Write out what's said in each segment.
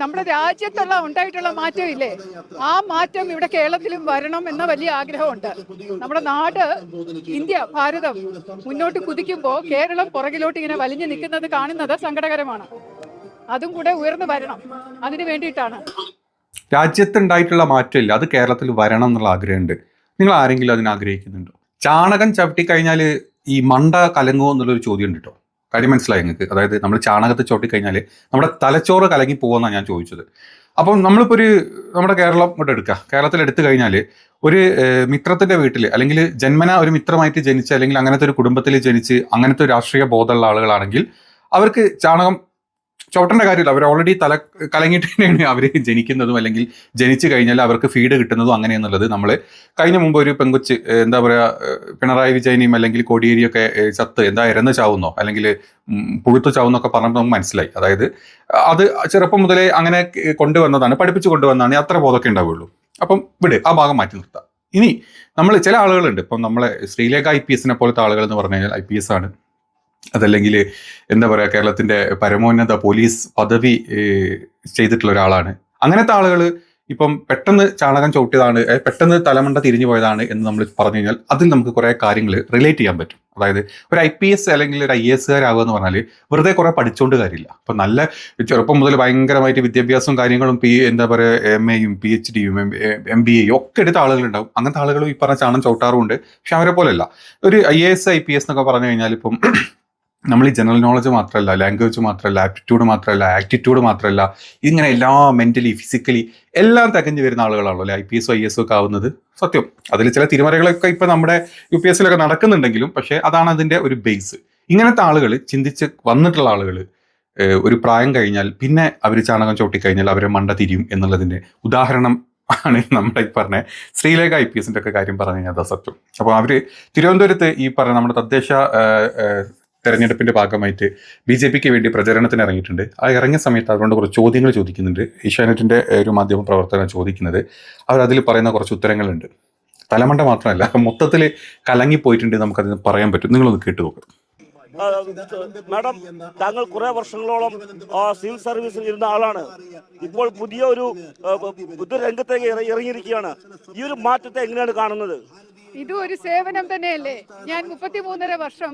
നമ്മുടെ രാജ്യത്തുള്ള ഉണ്ടായിട്ടുള്ള മാറ്റം ഇല്ലേ ആ മാറ്റം ഇവിടെ കേരളത്തിലും വരണം എന്ന വലിയ ആഗ്രഹമുണ്ട്. നമ്മുടെ നാട് ഇന്ത്യ ഭാരതം മുന്നോട്ട് കുതിക്കുമ്പോൾ കേരളം പുറകിലോട്ട് ഇങ്ങനെ വലിഞ്ഞു നിൽക്കുന്നത് കാണുന്നത് സങ്കടകരമാണ്. അതും കൂടെ ഉയർന്നു വരണം. അതിനു വേണ്ടിയിട്ടാണ്. രാജ്യത്തുണ്ടായിട്ടുള്ള മാറ്റമില്ല. അത് കേരളത്തിൽ വരണം എന്നുള്ള ആഗ്രഹമുണ്ട്. നിങ്ങൾ ആരെങ്കിലും അതിന് ആഗ്രഹിക്കുന്നുണ്ടോ? ചാണകം ചവിട്ടി കഴിഞ്ഞാൽ ഈ മണ്ട കലങ്ങുമോ എന്നുള്ളൊരു ചോദ്യം ഉണ്ട് കേട്ടോ. കാര്യം മനസ്സിലായി നിങ്ങൾക്ക്. അതായത് നമ്മൾ ചാണകത്തെ ചവിട്ടി കഴിഞ്ഞാൽ നമ്മുടെ തലച്ചോറ് കലങ്ങി പോകുമെന്നാണ് ഞാൻ ചോദിച്ചത്. അപ്പം നമ്മളിപ്പോൾ ഒരു നമ്മുടെ കേരളം ഇങ്ങോട്ട് എടുക്കുക കേരളത്തിൽ എടുത്തു കഴിഞ്ഞാൽ ഒരു മിത്രത്തിന്റെ വീട്ടിൽ അല്ലെങ്കിൽ ജന്മന ഒരു മിത്രമായിട്ട് ജനിച്ച് അല്ലെങ്കിൽ അങ്ങനത്തെ ഒരു കുടുംബത്തിൽ ജനിച്ച് അങ്ങനത്തെ ഒരു രാഷ്ട്രീയ ബോധമുള്ള ആളുകളാണെങ്കിൽ അവർക്ക് ചാണകം ചവിട്ടേണ്ട കാര്യമില്ല. അവർ ഓൾറെഡി തല കലങ്ങിയിട്ട് തന്നെയാണ് അവർ ജനിക്കുന്നതും അല്ലെങ്കിൽ ജനിച്ചു കഴിഞ്ഞാൽ അവർക്ക് ഫീഡ് കിട്ടുന്നതും അങ്ങനെയെന്നുള്ളത് നമ്മൾ കഴിഞ്ഞ മുമ്പ് ഒരു പെങ്കുച്ച് എന്താ പറയുക പിണറായി വിജയനെയും അല്ലെങ്കിൽ കോടിയേരിയൊക്കെ ചത്ത് എന്താ ഇരന്ന് ചാവുന്നോ അല്ലെങ്കിൽ പുഴുത്തു ചാവുന്നൊക്കെ പറഞ്ഞപ്പോൾ നമുക്ക് മനസ്സിലായി. അതായത് അത് ചെറുപ്പം മുതലേ അങ്ങനെ കൊണ്ടുവന്നതാണ് പഠിപ്പിച്ചു കൊണ്ടുവന്നതാണ് അത്ര ബോധമൊക്കെ ഉണ്ടാവുള്ളൂ. അപ്പം വിട് ആ ഭാഗം മാറ്റി നിർത്താം. ഇനി നമ്മൾ ചില ആളുകളുണ്ട്. ഇപ്പം നമ്മളെ ശ്രീലേഖ ഐ പി എസിനെ പോലത്തെ ആളുകൾ എന്ന് പറഞ്ഞു കഴിഞ്ഞാൽ ഐ പി എസ് ആണ്. അതല്ലെങ്കിൽ എന്താ പറയുക കേരളത്തിന്റെ പരമോന്നത പോലീസ് പദവി ചെയ്തിട്ടുള്ള ഒരാളാണ്. അങ്ങനത്തെ ആളുകൾ ഇപ്പം പെട്ടെന്ന് ചാണകം ചവിട്ടിയതാണ് പെട്ടെന്ന് തലമണ്ട തിരിഞ്ഞു പോയതാണ് എന്ന് നമ്മൾ പറഞ്ഞു കഴിഞ്ഞാൽ അതിൽ നമുക്ക് കുറേ കാര്യങ്ങൾ റിലേറ്റ് ചെയ്യാൻ പറ്റും. അതായത് ഒരു ഐ പി എസ് അല്ലെങ്കിൽ ഒരു ഐ എസ് കാരാകുക എന്ന് പറഞ്ഞാൽ വെറുതെ കുറേ പഠിച്ചുകൊണ്ട് കാര്യമില്ല. അപ്പൊ നല്ല ചെറുപ്പം മുതൽ ഭയങ്കരമായിട്ട് വിദ്യാഭ്യാസവും കാര്യങ്ങളും പി എന്താ പറയുക എം എയും പി എച്ച് ഡിയും എം ബി എയും ഒക്കെ എടുത്ത ആളുകളുണ്ടാവും. അങ്ങനത്തെ ആളുകളും ഈ പറഞ്ഞ ചാണം ചവിട്ടാറുമുണ്ട്. പക്ഷെ അവരെ പോലെയല്ല. ഒരു I A S I P S എന്നൊക്കെ പറഞ്ഞു കഴിഞ്ഞാൽ ഇപ്പം നമ്മൾ ഈ ജനറൽ നോളജ് മാത്രമല്ല ലാംഗ്വേജ് മാത്രമല്ല ആപ്റ്റിറ്റ്യൂഡ് മാത്രമല്ല ആറ്റിറ്റ്യൂഡ് മാത്രമല്ല ഇങ്ങനെ എല്ലാ മെന്റലി ഫിസിക്കലി എല്ലാം തികഞ്ഞു വരുന്ന ആളുകളാണല്ലോ അല്ലെ? I P S I S ഒക്കെ ആവുന്നത്. സത്യം. അതിൽ ചില തിരുമറികളൊക്കെ ഇപ്പം നമ്മുടെ യു പി എസ് സിയിലൊക്കെ നടക്കുന്നുണ്ടെങ്കിലും പക്ഷേ അതാണ് അതിന്റെ ഒരു ബേസ് ഇങ്ങനത്തെ ആളുകൾ ചിന്തിച്ച് വന്നിട്ടുള്ള ആളുകൾ ഒരു പ്രായം കഴിഞ്ഞാൽ പിന്നെ അവർ ചാണകം ചവിട്ടിക്കഴിഞ്ഞാൽ അവരെ മണ്ട തിരിയും എന്നുള്ളതിന്റെ ഉദാഹരണം ആണ് നമ്മുടെ ഈ പറഞ്ഞ ശ്രീലേഖ ഐ പി എസിന്റെ ഒക്കെ കാര്യം പറഞ്ഞു കഴിഞ്ഞാൽ സത്യം. അപ്പോൾ അവർ തിരുവനന്തപുരത്ത് ഈ പറഞ്ഞ നമ്മുടെ തദ്ദേശ തെരഞ്ഞെടുപ്പിന്റെ ഭാഗമായിട്ട് ബി ജെ പിക്ക് വേണ്ടി പ്രചരണത്തിന് ഇറങ്ങിയിട്ടുണ്ട്. ആ ഇറങ്ങിയ സമയത്ത് അവരോട് കുറച്ച് ചോദ്യങ്ങൾ ചോദിക്കുന്നുണ്ട്. ഏഷ്യാനെറ്റിന്റെ ഒരു മാധ്യമ പ്രവർത്തനം ചോദിക്കുന്നത്. അവർ അതിൽ പറയുന്ന കുറച്ച് ഉത്തരങ്ങളുണ്ട്. തലമണ്ട മാത്രമല്ല മൊത്തത്തിൽ കലങ്ങിപ്പോയിട്ടുണ്ട് നമുക്കതിന് പറയാൻ പറ്റും. നിങ്ങളൊന്ന് കേട്ടു മാഡം താങ്കൾ കുറെ വർഷങ്ങളോളം സിവിൽ സർവീസിൽ ഇരുന്ന ആളാണ്. ഇപ്പോൾ പുതിയ ഒരു പുതിയ രംഗത്തേക്ക് ഇറങ്ങിയിരിക്കുകയാണ്. ഈ ഒരു മാറ്റത്തെ എങ്ങനെയാണ് കാണുന്നത്? ഇതും ഒരു സേവനം തന്നെയല്ലേ? ഞാൻ മുപ്പത്തി മൂന്നര വർഷം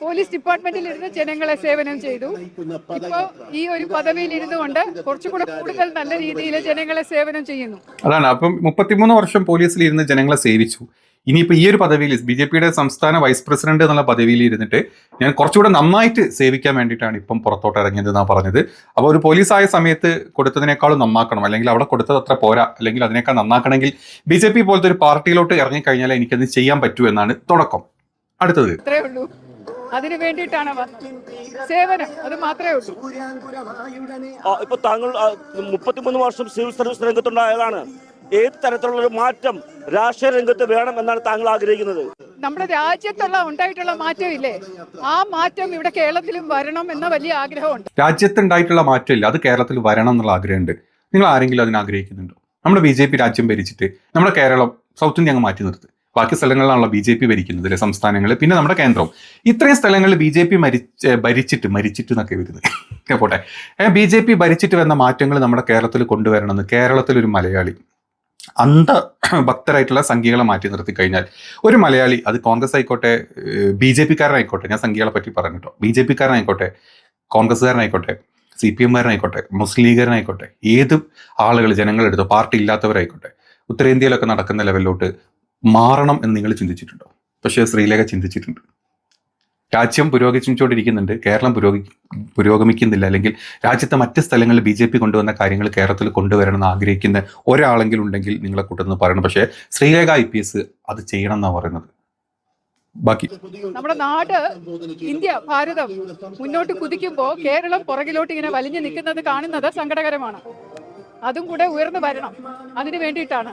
പോലീസ് ഡിപ്പാർട്ട്മെന്റിൽ ഇരുന്ന് ജനങ്ങളെ സേവനം ചെയ്തു. ഇപ്പോ ഈ ഒരു പദവിയിൽ ഇരുന്നുകൊണ്ട് കുറച്ചുകൂടെ കൂടുതൽ നല്ല രീതിയിൽ ജനങ്ങളെ സേവനം ചെയ്യുന്നു. അതാണ്. അപ്പം മുപ്പത്തിമൂന്ന് വർഷം പോലീസിൽ ഇരുന്ന് ജനങ്ങളെ സേവിച്ചു. ഇനിയിപ്പോൾ ഈ ഒരു പദവിയിൽ ബി ജെ പിയുടെ സംസ്ഥാന വൈസ് പ്രസിഡന്റ് എന്നുള്ള പദവിയിൽ ഇരുന്നിട്ട് ഞാൻ കുറച്ചുകൂടെ നന്നായിട്ട് സേവിക്കാൻ വേണ്ടിയിട്ടാണ് ഇപ്പം പുറത്തോട്ട് ഇറങ്ങിയത് എന്നാണ് പറഞ്ഞത്. അപ്പോൾ ഒരു പോലീസായ സമയത്ത് കൊടുത്തതിനേക്കാളും നന്നാക്കണം. അല്ലെങ്കിൽ അവിടെ കൊടുത്തത് അത്ര പോരാ. അല്ലെങ്കിൽ അതിനേക്കാൾ നന്നാക്കണമെങ്കിൽ ബി ജെ പി പോലത്തെ ഒരു പാർട്ടിയിലോട്ട് ഇറങ്ങിക്കഴിഞ്ഞാൽ എനിക്കത് ചെയ്യാൻ പറ്റൂ എന്നാണ് തുടക്കം. അടുത്തത്. അതിനു വേണ്ടിയിട്ടാണ് സേവനം. അത് മാത്രമേ ഉള്ളൂ. ഇപ്പൊ താങ്കൾ മുപ്പത്തിമൂന്ന് വർഷം സിവിൽ സർവീസ് രംഗത്തുണ്ടായ ആളാണ് ഏത് തരത്തിലുള്ള ഒരു മാറ്റം രാഷ്ട്രീയ രംഗത്ത് വേണം എന്നാണ് താങ്കൾ ആഗ്രഹിക്കുന്നത്? നമ്മുടെ രാജ്യത്തുള്ള ഉണ്ടായിട്ടുള്ള മാറ്റം ഇല്ലേ ആ മാറ്റം ഇവിടെ കേരളത്തിലും വരണം എന്ന വലിയ ആഗ്രഹമുണ്ട്. രാജ്യത്തുണ്ടായിട്ടുള്ള മാറ്റമില്ല. അത് കേരളത്തിൽ വരണം എന്നുള്ള ആഗ്രഹമുണ്ട്. നിങ്ങൾ ആരെങ്കിലും അതിന് ആഗ്രഹിക്കുന്നുണ്ടോ? നമ്മുടെ ബി ജെ പി രാജ്യം ഭരിച്ചിട്ട് നമ്മുടെ കേരളം സൗത്ത് ഇന്ത്യ അങ്ങ് മാറ്റി നിർത്തി. ബാക്കി സ്ഥലങ്ങളിലാണല്ലോ ബി ജെ പി ഭരിക്കുന്നത് അല്ലെ സംസ്ഥാനങ്ങൾ പിന്നെ നമ്മുടെ കേന്ദ്രം. ഇത്രയും സ്ഥലങ്ങളിൽ ബി ജെ പി മരിച്ച് ഭരിച്ചിട്ട് മരിച്ചിട്ട് എന്നൊക്കെ വരുന്നത്. പോട്ടെ. ബി ജെ പി ഭരിച്ചിട്ട് വന്ന മാറ്റങ്ങൾ നമ്മുടെ കേരളത്തിൽ കൊണ്ടുവരണമെന്ന് കേരളത്തിൽ ഒരു മലയാളി അന്ധ ഭക്തരായിട്ടുള്ള സംഖ്യകളെ മാറ്റി നിർത്തി കഴിഞ്ഞാൽ ഒരു മലയാളി അത് കോൺഗ്രസ് ആയിക്കോട്ടെ ബി ജെ പിക്കാരനായിക്കോട്ടെ ഞാൻ സംഖ്യകളെ പറ്റി പറഞ്ഞു കേട്ടോ ബി ജെ പിക്കാരനായിക്കോട്ടെ കോൺഗ്രസ്സുകാരനായിക്കോട്ടെ സി പി എംകാരനായിക്കോട്ടെ മുസ്ലിം ലീഗുകാരനായിക്കോട്ടെ ഏത് ആളുകൾ ജനങ്ങളെടുത്തോ പാർട്ടി ഇല്ലാത്തവരായിക്കോട്ടെ ഉത്തരേന്ത്യയിലൊക്കെ നടക്കുന്ന ലെവലിലോട്ട് മാറണം എന്ന് നിങ്ങൾ ചിന്തിച്ചിട്ടുണ്ടോ? പക്ഷേ ശ്രീലേഖ ചിന്തിച്ചിട്ടുണ്ട്. രാജ്യം പുരോഗമിച്ചുകൊണ്ടിരിക്കുന്നുണ്ട്. കേരളം പുരോഗി പുരോഗമിക്കുന്നില്ല. അല്ലെങ്കിൽ രാജ്യത്തെ മറ്റ് സ്ഥലങ്ങളിൽ ബി ജെ പി കൊണ്ടുവന്ന കാര്യങ്ങൾ കേരളത്തിൽ കൊണ്ടുവരണം എന്ന് ആഗ്രഹിക്കുന്ന ഒരാളെങ്കിലും ഉണ്ടെങ്കിൽ നിങ്ങളെ കൂട്ടുന്നു പറയണം. പക്ഷേ ശ്രീലേഖ ഐ പി എസ് അത് ചെയ്യണം എന്നാണ് പറയുന്നത്. ബാക്കി. നമ്മുടെ നാട് ഇന്ത്യ ഭാരതം മുന്നോട്ട് കുതിക്കുമ്പോൾ കേരളം പുറകിലോട്ട് ഇങ്ങനെ വലിഞ്ഞു നിൽക്കുന്നത് കാണുന്നത് സങ്കടകരമാണ്. അതും കൂടെ ഉയർന്നു വരണം. അതിനു വേണ്ടിയിട്ടാണ്.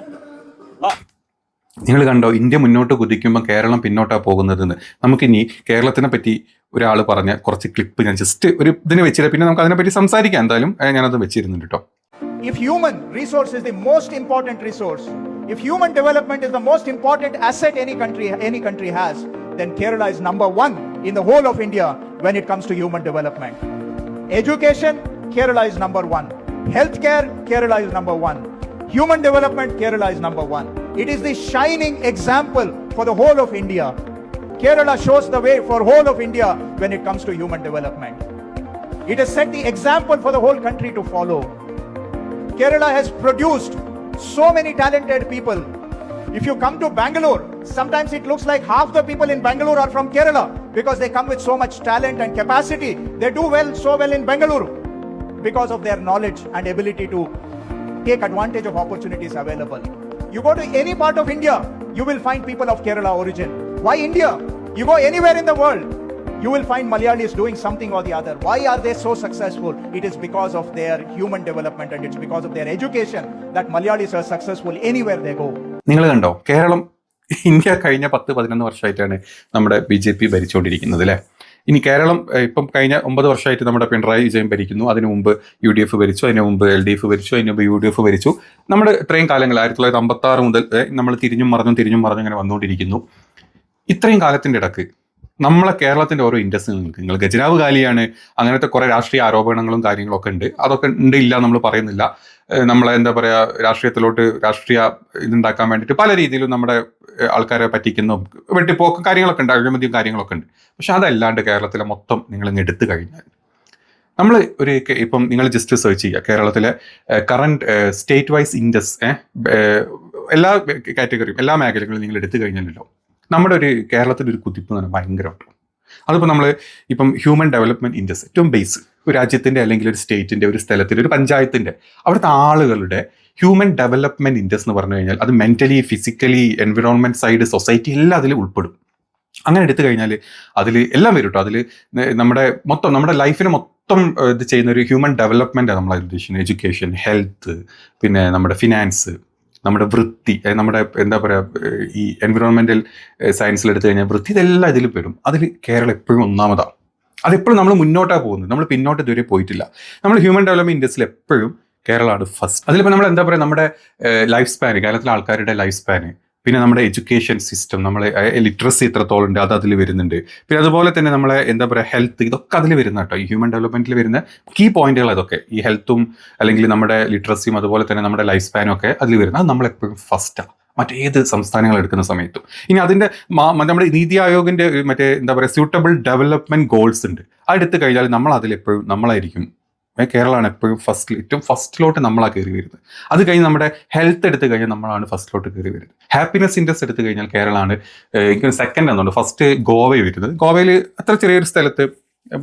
നിങ്ങൾ കണ്ടോ ഇന്ത്യ മുന്നോട്ട് കുതിക്കുമ്പോൾ കേരളം പിന്നോട്ടാ പോകുന്നതെന്ന് നമുക്കിനി കേരളത്തിനെ പറ്റി ഒരാൾ പറഞ്ഞ കുറച്ച് ക്ലിപ്പ് ഞാൻ ജസ്റ്റ് ഒരു ഇതിന് വെച്ചിട്ട് പിന്നെ നമുക്ക് അതിനെപ്പറ്റി സംസാരിക്കാം എന്തായാലും ഞാനത് വെച്ചിരുന്നുണ്ട് കേട്ടോ if human resource is the most important resource if human development is the most important asset any country any country has then kerala is number 1 in the whole of india when it comes to human development education kerala is number 1 Healthcare, Kerala is number one. Human development, Kerala is number one. It is the shining example for the whole of India. Kerala shows the way for the whole of India when it comes to human development. It has set the example for the whole country to follow. Kerala has produced so many talented people. If you come to Bangalore, sometimes it looks like half the people in Bangalore are from Kerala because they come with so much talent and capacity. They do well, so well in Bangalore because of their knowledge and ability to take advantage of opportunities available. You go to any part of India, you will find people of Kerala origin. Why India? You go anywhere in the world, you will find Malayalis doing something or the other. Why are they so successful? It is because of their human development and it's because of their education that Malayalis are successful anywhere they go. നിങ്ങൾ കണ്ടോ Keralam India കഴിഞ്ഞ പത്ത് പതിനൊന്ന് വർഷമായിട്ടാണ് നമ്മുടെ B J P ഭരിച്ചുകൊണ്ടിരിക്കുന്നത് അല്ലേ ഇനി കേരളം ഇപ്പം കഴിഞ്ഞ ഒമ്പത് വർഷമായിട്ട് നമ്മുടെ പിണറായി വിജയൻ ഭരിക്കുന്നു. അതിനു മുമ്പ് യു ഡി എഫ് ഭരിച്ചു അതിനു മുമ്പ് എൽ ഡി എഫ് ഭരിച്ചു അതിന് മുമ്പ് യു ഡി എഫ് ഭരിച്ചു. നമ്മുടെ ഇത്രയും കാലങ്ങൾ ആയിരത്തി തൊള്ളായിരത്തി അമ്പത്തി ആറ് മുതൽ നമ്മൾ തിരിഞ്ഞും മറിഞ്ഞും തിരിഞ്ഞും മറിഞ്ഞും ഇങ്ങനെ വന്നുകൊണ്ടിരിക്കുന്നു. ഇത്രയും കാലത്തിന്റെ ഇടയ്ക്ക് നമ്മളെ കേരളത്തിന്റെ ഓരോ ഇൻഡസ്ട്രി നിങ്ങൾക്ക് നിങ്ങൾ ഖജനാവ് കാലിയാണ് അങ്ങനത്തെ കുറെ രാഷ്ട്രീയ ആരോപണങ്ങളും കാര്യങ്ങളൊക്കെ ഉണ്ട്. അതൊക്കെ ഉണ്ട് ഇല്ല നമ്മൾ പറയുന്നില്ല. നമ്മളെ എന്താ പറയുക രാഷ്ട്രീയത്തിലോട്ട് രാഷ്ട്രീയ ഇതുണ്ടാക്കാൻ വേണ്ടിയിട്ട് പല രീതിയിലും നമ്മുടെ ആൾക്കാരെ പറ്റിക്കുന്നു. വെട്ടിപ്പോക്കും കാര്യങ്ങളൊക്കെ ഉണ്ട് അഴിമതിയും കാര്യങ്ങളൊക്കെ ഉണ്ട്. പക്ഷെ അതല്ലാണ്ട് കേരളത്തിലെ മൊത്തം നിങ്ങൾ ഇങ്ങ് എടുത്തു കഴിഞ്ഞാൽ. നമ്മൾ ഒരു ഇപ്പം നിങ്ങൾ ജസ്റ്റ് സെർച്ച് ചെയ്യുക. കേരളത്തിലെ കറണ്ട് സ്റ്റേറ്റ് വൈസ് ഇൻഡസ് എല്ലാ കാറ്റഗറിയും എല്ലാ മേഖലകളും നിങ്ങൾ എടുത്തു കഴിഞ്ഞാലല്ലോ നമ്മുടെ ഒരു കേരളത്തിന്റെ ഒരു കുതിപ്പ് എന്ന് പറഞ്ഞാൽ അതിപ്പോൾ നമ്മൾ ഇപ്പം ഹ്യൂമൻ ഡെവലപ്മെന്റ് ഇൻഡസ് ഏറ്റവും ബേസ് ഒരു രാജ്യത്തിന്റെ അല്ലെങ്കിൽ ഒരു സ്റ്റേറ്റിന്റെ ഒരു സ്ഥലത്തിന്റെ ഒരു പഞ്ചായത്തിന്റെ അവിടുത്തെ ആളുകളുടെ ഹ്യൂമൻ ഡെവലപ്മെന്റ് ഇൻഡസ് എന്ന് പറഞ്ഞു കഴിഞ്ഞാൽ അത് mentally physically environment side society എല്ലാം അതിൽ ഉൾപ്പെടും. അങ്ങനെ എടുത്തു കഴിഞ്ഞാൽ അതിൽ എല്ലാം വരും കേട്ടോ. അതിൽ നമ്മുടെ മൊത്തം നമ്മുടെ ലൈഫിന് മൊത്തം ഇത് ചെയ്യുന്ന ഒരു ഹ്യൂമൻ ഡെവലപ്മെന്റ് നമ്മൾ ഉദ്ദേശിക്കുന്നത്. എഡ്യൂക്കേഷൻ ഹെൽത്ത് പിന്നെ നമ്മുടെ ഫിനാൻസ് നമ്മുടെ വൃത്തി നമ്മുടെ എന്താ പറയുക ഈ എൻവിറോൺമെന്റൽ സയൻസിൽ എടുത്തു കഴിഞ്ഞാൽ വൃത്തി ഇതെല്ലാം ഇതിൽ പെടും അതിൽ കേരളം എപ്പോഴും ഒന്നാമതാണ്. അതെപ്പോഴും നമ്മൾ മുന്നോട്ടാണ് പോകുന്നത്. നമ്മൾ പിന്നോട്ട് ഇതുവരെ പോയിട്ടില്ല. നമ്മൾ ഹ്യൂമൻ ഡെവലപ്മെന്റ് ഇൻഡസ്ട്രിയിൽ എപ്പോഴും കേരളമാണ് ഫസ്റ്റ് അതിലിപ്പോൾ നമ്മൾ എന്താ പറയുക നമ്മുടെ ലൈഫ് സ്പാൻ കേരളത്തിലെ ആൾക്കാരുടെ ലൈഫ് സ്പാന് പിന്നെ നമ്മുടെ എഡ്യൂക്കേഷൻ സിസ്റ്റം നമ്മളെ ലിറ്ററസി എത്രത്തോളം ഉണ്ട് അത് അതിൽ വരുന്നുണ്ട്. പിന്നെ അതുപോലെ തന്നെ നമ്മളെ എന്താ പറയുക ഹെൽത്ത് ഇതൊക്കെ അതിൽ വരുന്ന കേട്ടോ. ഈ ഹ്യൂമൻ ഡെവലപ്മെന്റിൽ വരുന്ന കീ പോയിന്റുകൾ അതൊക്കെ. ഈ ഹെൽത്തും അല്ലെങ്കിൽ നമ്മുടെ ലിറ്ററസിയും അതുപോലെ തന്നെ നമ്മുടെ ലൈഫ് സ്പാനും ഒക്കെ അതിൽ വരുന്നത് അത് നമ്മളെപ്പോഴും ഫസ്റ്റാണ് മറ്റേത് സംസ്ഥാനങ്ങൾ എടുക്കുന്ന സമയത്തും. ഇനി അതിന്റെ നമ്മുടെ നീതി ആയോഗിന്റെ ഒരു മറ്റേ എന്താ പറയുക സ്യൂട്ടബിൾ ഡെവലപ്മെന്റ് ഗോൾസ് ഉണ്ട്. അതെടുത്ത് കഴിഞ്ഞാൽ നമ്മൾ അതിൽ എപ്പോഴും നമ്മളായിരിക്കും. കേരളമാണ് എപ്പോഴും ഫസ്റ്റിൽ ഏറ്റവും ഫസ്റ്റിലോട്ട് നമ്മളാണ് കയറി വരുന്നത്. അത് കഴിഞ്ഞ് നമ്മുടെ ഹെൽത്ത് എടുത്ത് കഴിഞ്ഞാൽ നമ്മളാണ് ഫസ്റ്റിലോട്ട് കയറി വരുന്നത്. ഹാപ്പിനെസ് ഇൻഡെക്സ് എടുത്തു കഴിഞ്ഞാൽ കേരളമാണ് എനിക്ക് സെക്കൻഡ് എന്നുണ്ട്. ഫസ്റ്റ് ഗോവയിൽ വരുന്നത്. ഗോവയിൽ അത്ര ചെറിയൊരു സ്ഥലത്ത്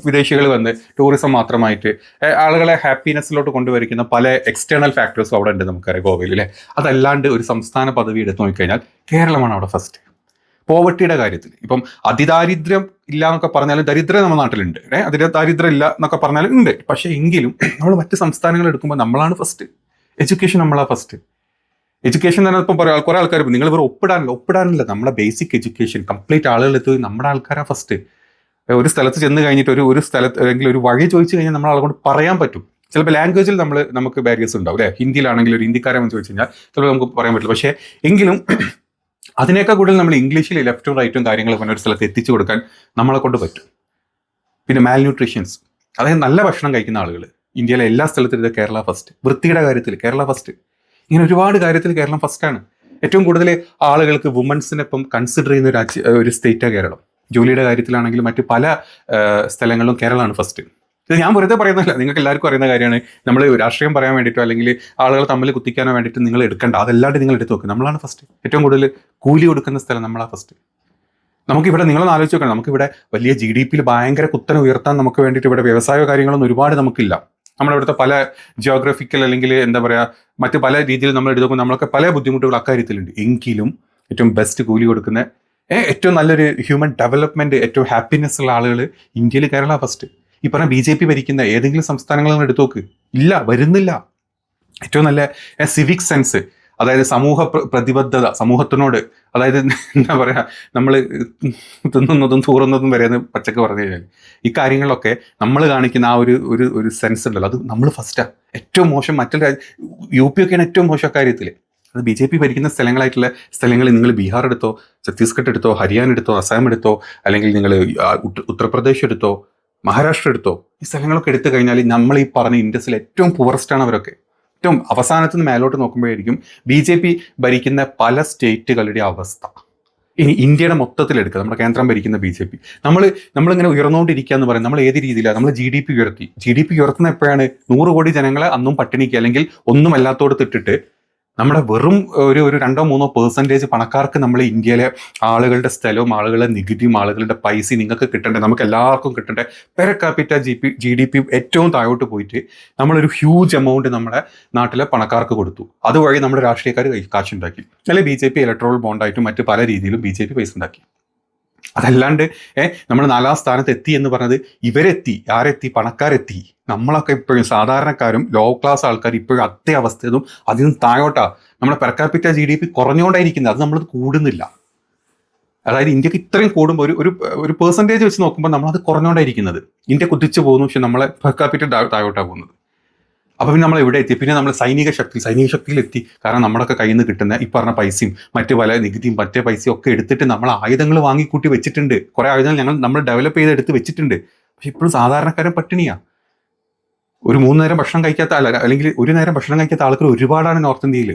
വിദേശികൾ വന്ന് ടൂറിസം മാത്രമായിട്ട് ആളുകളെ ഹാപ്പിനെസ്സിലോട്ട് കൊണ്ടുവരിക്കുന്ന പല എക്സ്റ്റേണൽ ഫാക്ടേഴ്സും അവിടെ ഉണ്ട് നമുക്കറിയാം ഗോവയിൽ അല്ലേ? അതല്ലാണ്ട് ഒരു സംസ്ഥാന പദവി എടുത്തു നോക്കിക്കഴിഞ്ഞാൽ കേരളമാണ് അവിടെ ഫസ്റ്റ് പോവർട്ടിയുടെ കാര്യത്തിൽ. ഇപ്പം അതിദാരിദ്ര്യം ഇല്ല എന്നൊക്കെ പറഞ്ഞാലും ദരിദ്രം നമ്മുടെ നാട്ടിലുണ്ട് ഏ? അതിന്റെ ദാരിദ്ര്യം ഇല്ല എന്നൊക്കെ പറഞ്ഞാലും ഉണ്ട്. പക്ഷേ എങ്കിലും നമ്മൾ മറ്റ് സംസ്ഥാനങ്ങൾ എടുക്കുമ്പോൾ നമ്മളാണ് ഫസ്റ്റ് എഡ്യൂക്കേഷൻ നമ്മളാണ് ഫസ്റ്റ് എഡ്യൂക്കേഷൻ തന്നെ ഇപ്പം പറയാം കുറേ ആൾക്കാർ നിങ്ങൾ ഇവർ ഒപ്പിടാനില്ല ഒപ്പിടാനില്ല. നമ്മുടെ ബേസിക് എഡ്യൂക്കേഷൻ കംപ്ലീറ്റ് ആളുകൾ എത്തുകയും നമ്മുടെ ആൾക്കാരാണ് ഫസ്റ്റ് ഒരു സ്ഥലത്ത് ചെന്ന് കഴിഞ്ഞിട്ട് ഒരു ഒരു സ്ഥലത്ത് അല്ലെങ്കിൽ ഒരു വഴി ചോദിച്ചു കഴിഞ്ഞാൽ നമ്മൾ ആളെ കൊണ്ട് പറയാൻ പറ്റും. ചിലപ്പോൾ ലാംഗ്വേജിൽ നമ്മൾ നമുക്ക് ബാരിയേഴ്സ് ഉണ്ടാവും അല്ലേ? ഹിന്ദിയിലാണെങ്കിൽ ഒരു ഹിന്ദിക്കാരൻ ചോദിച്ചു കഴിഞ്ഞാൽ ചിലപ്പോൾ നമുക്ക് പറയാൻ പറ്റില്ല. പക്ഷേ എങ്കിലും അതിനേക്കാൾ കൂടുതൽ നമ്മൾ ഇംഗ്ലീഷിൽ ലെഫ്റ്റും റൈറ്റും കാര്യങ്ങൾ പറഞ്ഞ ഒരു സ്ഥലത്ത് എത്തിച്ചു കൊടുക്കാൻ നമ്മളെ കൊണ്ട് പറ്റും. പിന്നെ മാൽ ന്യൂട്രീഷ്യൻസ് അതായത് നല്ല ഭക്ഷണം കഴിക്കുന്ന ആളുകൾ ഇന്ത്യയിലെ എല്ലാ സ്ഥലത്തും ഇത് കേരള ഫസ്റ്റ് വൃത്തിയുടെ കാര്യത്തിൽ കേരള ഫസ്റ്റ് ഇങ്ങനെ ഒരുപാട് കാര്യത്തിൽ കേരളം ഫസ്റ്റാണ് ഏറ്റവും കൂടുതൽ ആളുകൾക്ക് വുമൻസിനൊപ്പം കൺസിഡർ ചെയ്യുന്ന ഒരു ഒരു സ്റ്റേറ്റാണ് കേരളം. ജോലിയുടെ കാര്യത്തിലാണെങ്കിലും മറ്റ് പല സ്ഥലങ്ങളിലും കേരളമാണ് ഫസ്റ്റ് ഇത് ഞാൻ വെറുതെ പറയുന്നില്ല നിങ്ങൾക്ക് എല്ലാവർക്കും അറിയുന്ന കാര്യമാണ്. നമ്മൾ രാഷ്ട്രീയം പറയാൻ വേണ്ടിയിട്ടോ അല്ലെങ്കിൽ ആളുകൾ തമ്മിൽ കുത്തിക്കാനോ വേണ്ടിയിട്ട് നിങ്ങൾ എടുക്കേണ്ട. അതല്ലാണ്ട് നിങ്ങൾ എടുത്തു നോക്കുക നമ്മളാണ് ഫസ്റ്റ് ഏറ്റവും കൂടുതൽ കൂലി കൊടുക്കുന്ന സ്ഥലം നമ്മളാണ് ഫസ്റ്റ് നമുക്കിവിടെ നിങ്ങളൊന്ന് ആലോചിച്ച് നോക്കണം. നമുക്കിവിടെ വലിയ ജി ഡി പിയിൽ ഭയങ്കര കുത്തനെ ഉയർത്താൻ നമുക്ക് വേണ്ടിയിട്ട് ഇവിടെ വ്യവസായ കാര്യങ്ങളൊന്നും ഒരുപാട് നമുക്കില്ല. നമ്മുടെ ഇവിടുത്തെ പല ജിയോഗ്രഫിക്കൽ അല്ലെങ്കിൽ എന്താ പറയുക മറ്റ് പല രീതിയിൽ നമ്മൾ എടുക്കുമ്പോൾ നമ്മളൊക്കെ പല ബുദ്ധിമുട്ടുകൾ അക്കാര്യത്തിലുണ്ട്. എങ്കിലും ഏറ്റവും ബെസ്റ്റ് കൂലി കൊടുക്കുന്ന ഏറ്റവും നല്ലൊരു ഹ്യൂമൻ ഡെവലപ്മെന്റ് ഏറ്റവും ഹാപ്പിനെസ് ഉള്ള ആളുകൾ ഇന്ത്യയിൽ കേരള ഫസ്റ്റ് ഈ പറഞ്ഞ ബി ജെ പി ഭരിക്കുന്ന ഏതെങ്കിലും സംസ്ഥാനങ്ങളിൽ നിന്ന് എടുത്തു നോക്ക്. ഇല്ല വരുന്നില്ല. ഏറ്റവും നല്ല സിവിക് സെൻസ് അതായത് സമൂഹ പ്രതിബദ്ധത സമൂഹത്തിനോട്. അതായത് എന്താ പറയുക നമ്മൾ തിന്നുന്നതും തൂറുന്നതും വരെ എന്ന് പച്ചക്ക് പറഞ്ഞു കഴിഞ്ഞാൽ ഈ നമ്മൾ കാണിക്കുന്ന ആ ഒരു ഒരു ഒരു സെൻസ് ഉണ്ടല്ലോ. അത് നമ്മൾ ഫസ്റ്റാണ് ഏറ്റവും മോശം മറ്റൊരു യു പി ഒക്കെയാണ് ഏറ്റവും മോശം കാര്യത്തിൽ അത് ബി ജെ പി ഭരിക്കുന്ന സ്ഥലങ്ങളായിട്ടുള്ള സ്ഥലങ്ങളിൽ നിങ്ങൾ ബീഹാർ എടുത്തോ ഛത്തീസ്ഗഡ് എടുത്തോ ഹരിയാന എടുത്തോ അസാം എടുത്തോ അല്ലെങ്കിൽ നിങ്ങൾ ഉത്തർപ്രദേശ് എടുത്തോ മഹാരാഷ്ട്ര എടുത്തോ ഈ സ്ഥലങ്ങളൊക്കെ എടുത്തു കഴിഞ്ഞാൽ നമ്മൾ ഈ പറഞ്ഞ ഇൻഡസ്ട്രിയിൽ ഏറ്റവും പുവറസ്റ്റാണ് അവരൊക്കെ. ഏറ്റവും അവസാനത്ത് നിന്ന് മേലോട്ട് നോക്കുമ്പോഴായിരിക്കും ബി ജെ പി ഭരിക്കുന്ന പല സ്റ്റേറ്റുകളുടെ അവസ്ഥ. ഇനി ഇന്ത്യയുടെ മൊത്തത്തിലെടുക്കുക നമ്മുടെ കേന്ദ്രം ഭരിക്കുന്ന ബി ജെ പി. നമ്മൾ നമ്മളിങ്ങനെ ഉയർന്നുകൊണ്ടിരിക്കുക എന്ന് പറയുന്നത് നമ്മൾ ഏത് രീതിയിലാണ്? നമ്മൾ ജി ഡി പി ഉയർത്തി. ജി ഡി പി ഉയർത്തുന്ന എപ്പോഴാണ്? നൂറ് കോടി ജനങ്ങളെ അന്നും പട്ടിണിക്ക് അല്ലെങ്കിൽ ഒന്നും അല്ലാത്തോട് ഇട്ടിട്ട് നമ്മുടെ വെറും ഒരു ഒരു രണ്ടോ മൂന്നോ പെർസെന്റേജ് പണക്കാർക്ക് നമ്മൾ ഇന്ത്യയിലെ ആളുകളുടെ സ്ഥലവും ആളുകളുടെ നികുതിയും ആളുകളുടെ പൈസ നിങ്ങൾക്ക് കിട്ടേണ്ടത് നമുക്ക് എല്ലാവർക്കും കിട്ടേണ്ടത് per capita G P G D P ഏറ്റവും താഴോട്ട് പോയിട്ട് നമ്മളൊരു ഹ്യൂജ് എമൗണ്ട് നമ്മുടെ നാട്ടിലെ പണക്കാർക്ക് കൊടുത്തു. അതുവഴി നമ്മുടെ രാഷ്ട്രീയക്കാർ കാശുണ്ടാക്കി. അല്ലെങ്കിൽ ബി ജെ പി ഇലക്ട്രോൾ ബോണ്ടായിട്ടും മറ്റ് പല രീതിയിലും ബി ജെ പി പൈസ ഉണ്ടാക്കി. അതല്ലാണ്ട് ഏഹ് നമ്മൾ നാലാം സ്ഥാനത്ത് എത്തി എന്ന് പറഞ്ഞത് ഇവരെത്തി ആരെത്തി പണക്കാരെത്തി. നമ്മളൊക്കെ ഇപ്പോഴും സാധാരണക്കാരും ലോ ക്ലാസ് ആൾക്കാർ ഇപ്പോഴും അതേ അവസ്ഥയതും അതിനും താഴോട്ടാ. നമ്മുടെ per capita G D P കുറഞ്ഞുകൊണ്ടായിരിക്കുന്നത്. അത് നമ്മൾ കൂടുന്നില്ല. അതായത് ഇന്ത്യയ്ക്ക് ഇത്രയും കൂടുമ്പോൾ ഒരു ഒരു പെർസെന്റേജ് വെച്ച് നോക്കുമ്പോൾ നമ്മളത് കുറഞ്ഞുകൊണ്ടായിരിക്കുന്നത്. ഇന്ത്യ കുതിച്ചു പോകുന്നു പക്ഷെ നമ്മളെ പെർക്കാപ്പിറ്റ താഴോട്ടാണ് പോകുന്നത്. അപ്പൊ പിന്നെ നമ്മൾ എവിടെ എത്തി? പിന്നെ നമ്മൾ സൈനിക ശക്തി സൈനിക ശക്തിയിൽ എത്തി. കാരണം നമ്മുടെയൊക്കെ കയ്യിൽ നിന്ന് കിട്ടുന്ന ഈ പറഞ്ഞ പൈസയും മറ്റു പല നികുതിയും മറ്റേ പൈസയും ഒക്കെ എടുത്തിട്ട് നമ്മൾ ആയുധങ്ങൾ വാങ്ങിക്കൂട്ടി വെച്ചിട്ടുണ്ട്. കുറേ ആയുധങ്ങൾ ഞങ്ങൾ നമ്മൾ ഡെവലപ്പ് ചെയ്ത് എടുത്ത് വെച്ചിട്ടുണ്ട്. പക്ഷെ ഇപ്പോഴും സാധാരണക്കാരൻ പട്ടിണിയാ. ഒരു മൂന്ന് നേരം ഭക്ഷണം കഴിക്കാത്ത അല്ല അല്ലെങ്കിൽ ഒരു നേരം ഭക്ഷണം കഴിക്കാത്ത ആൾക്കാർ ഒരുപാടാണ് നോർത്ത് ഇന്ത്യയിൽ.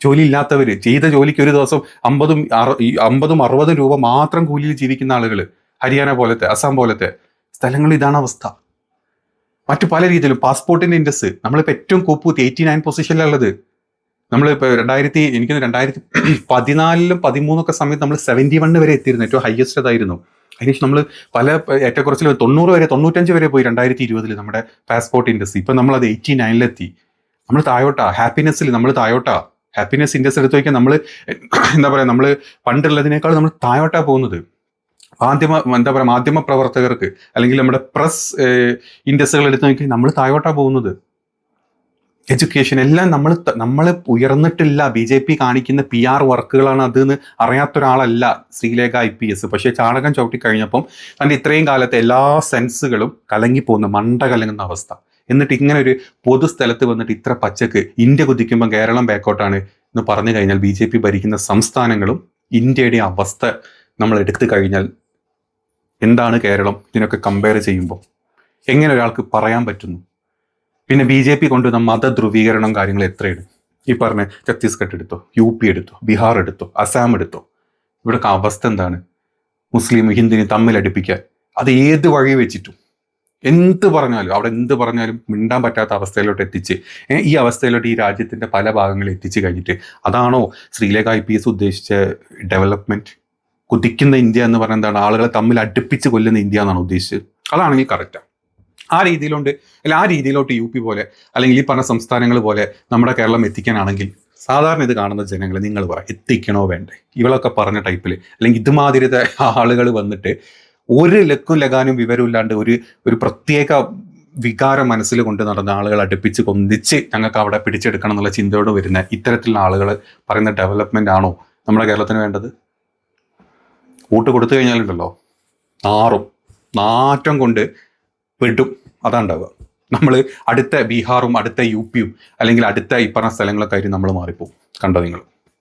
ജോലി ഇല്ലാത്തവർ ചെയ്ത ജോലിക്ക് ഒരു ദിവസം അമ്പതും അമ്പതും അറുപതും രൂപ മാത്രം കൂലിയിൽ ജീവിക്കുന്ന ആളുകൾ ഹരിയാന പോലത്തെ അസം പോലത്തെ സ്ഥലങ്ങളിൽ ഇതാണ് അവസ്ഥ. മറ്റു പല രീതിയിലും പാസ്പോർട്ടിന്റെ ഇൻഡസ് നമ്മളിപ്പോൾ ഏറ്റവും കൂപ്പൂത്തി എയ്റ്റി നയൻ പൊസിഷനിലുള്ളത് നമ്മളിപ്പോൾ രണ്ടായിരത്തി എനിക്ക് രണ്ടായിരത്തി പതിനാലിലും പതിമൂന്നൊക്കെ സമയത്ത് നമ്മൾ സെവന്റി വണ്ണ് വരെ എത്തിയിരുന്നു. ഏറ്റവും ഹയസ്റ്റ് അതായിരുന്നു അതിനുശേഷം നമ്മൾ പല ഏറ്റക്കുറച്ചിൽ തൊണ്ണൂറ് വരെ തൊണ്ണൂറ്റഞ്ച് വരെ പോയി രണ്ടായിരത്തി ഇരുപതിൽ നമ്മുടെ പാസ്പോർട്ട് ഇൻഡസ്ട്രി ഇപ്പം അത് എയ്റ്റി നയനിലെത്തി നമ്മൾ തായോട്ടാ ഹാപ്പിനെസ്സിൽ നമ്മൾ തായോട്ടാ. ഹാപ്പിനെസ് ഇൻഡസ് എടുത്ത് നോക്കിയാൽ നമ്മൾ എന്താ പറയുക നമ്മൾ പണ്ടുള്ളതിനേക്കാൾ നമ്മൾ തായോട്ടാ പോകുന്നത്. മാധ്യമ എന്താ പറയുക മാധ്യമ പ്രവർത്തകർക്ക് അല്ലെങ്കിൽ നമ്മുടെ പ്രസ് ഇൻഡസ്ട്രികൾ എടുത്ത് നോക്കിയാൽ നമ്മൾ താഴോട്ടാണ് പോകുന്നത്. എഡ്യൂക്കേഷൻ എല്ലാം നമ്മൾ നമ്മൾ ഉയർന്നിട്ടില്ല. ബി ജെ പി കാണിക്കുന്ന പി ആർ വർക്കുകളാണ് അതെന്ന് അറിയാത്ത ഒരാളല്ല ശ്രീലേഖ ഐ പി എസ്. പക്ഷേ ചാണകം ചവിട്ടി കഴിഞ്ഞപ്പം തന്റെ ഇത്രയും കാലത്തെ എല്ലാ സെൻസുകളും കലങ്ങിപ്പോകുന്ന മണ്ട കലങ്ങുന്ന അവസ്ഥ. എന്നിട്ട് ഇങ്ങനെ ഒരു പൊതുസ്ഥലത്ത് വന്നിട്ട് ഇത്ര പച്ചക്ക് ഇന്ത്യ കുതിക്കുമ്പോൾ കേരളം ബാക്കോട്ടാണ് എന്ന് പറഞ്ഞു കഴിഞ്ഞാൽ ബി ഭരിക്കുന്ന സംസ്ഥാനങ്ങളും ഇന്ത്യയുടെ അവസ്ഥ നമ്മൾ എടുത്തു കഴിഞ്ഞാൽ എന്താണ് കേരളം ഇതിനൊക്കെ കമ്പയർ ചെയ്യുമ്പോൾ? എങ്ങനെ ഒരാൾക്ക് പറയാൻ പറ്റുന്നു? പിന്നെ ബി ജെ പി കൊണ്ടുവന്ന മതധ്രുവീകരണം കാര്യങ്ങൾ എത്രയാണ്? ഈ പറഞ്ഞ ഛത്തീസ്ഗഡ് എടുത്തോ യു പി എടുത്തോ ബീഹാർ എടുത്തോ അസാം എടുത്തോ? ഇവിടെ അവസ്ഥ എന്താണ്? മുസ്ലിം ഹിന്ദുവിനെ തമ്മിൽ അടുപ്പിക്കാൻ അത് ഏത് വഴി വെച്ചിട്ടും? എന്ത് പറഞ്ഞാലും അവിടെ എന്ത് പറഞ്ഞാലും മിണ്ടാൻ പറ്റാത്ത അവസ്ഥയിലോട്ട് എത്തിച്ച് ഈ അവസ്ഥയിലോട്ട് ഈ രാജ്യത്തിന്റെ പല ഭാഗങ്ങളിൽ എത്തിച്ചു കഴിഞ്ഞിട്ട് അതാണോ ശ്രീലേഖ ഐ പി എസ് ഉദ്ദേശിച്ച ഡെവലപ്മെന്റ് കുതിക്കുന്ന ഇന്ത്യ എന്ന് പറയുന്നത് എന്താണ്? ആളുകളെ തമ്മിൽ അടുപ്പിച്ച് കൊല്ലുന്ന ഇന്ത്യ എന്നാണ് ഉദ്ദേശിച്ചത്. അതാണെങ്കിൽ കറക്റ്റാണ് ആ. രീതിയിലുണ്ട് അല്ല ആ രീതിയിലോട്ട് യു പി പോലെ അല്ലെങ്കിൽ ഈ പറഞ്ഞ സംസ്ഥാനങ്ങൾ പോലെ നമ്മുടെ കേരളം എത്തിക്കാനാണെങ്കിൽ സാധാരണ ഇത് കാണുന്ന ജനങ്ങൾ നിങ്ങൾ പറ എത്തിക്കണോ വേണ്ടേ? ഇവളൊക്കെ പറഞ്ഞ ടൈപ്പിൽ അല്ലെങ്കിൽ ഇതുമാതിരിത്തെ ആളുകൾ വന്നിട്ട് ഒരു ലക്കും ലഗാനും വിവരമില്ലാണ്ട് ഒരു ഒരു പ്രത്യേക വികാരം മനസ്സിൽ കൊണ്ട് നടന്ന ആളുകൾ അടുപ്പിച്ച് കൊന്തിച്ച് ഞങ്ങൾക്ക് അവിടെ പിടിച്ചെടുക്കണം എന്നുള്ള ചിന്തയോട് വരുന്ന ഇത്തരത്തിലുള്ള ആളുകൾ പറയുന്ന ഡെവലപ്മെന്റ് ആണോ നമ്മുടെ കേരളത്തിന് വേണ്ടത്? വോട്ട് കൊടുത്തു കഴിഞ്ഞാലുണ്ടല്ലോ നാറും. നാറ്റം കൊണ്ട് പെടും. അതാണ്ടാവുക നമ്മൾ അടുത്ത ബീഹാറും അടുത്ത യു പിയും അല്ലെങ്കിൽ അടുത്ത ഈ പറഞ്ഞ സ്ഥലങ്ങളൊക്കെ ആയിട്ട് നമ്മൾ മാറിപ്പോവും. കണ്ടോ നിങ്ങൾ?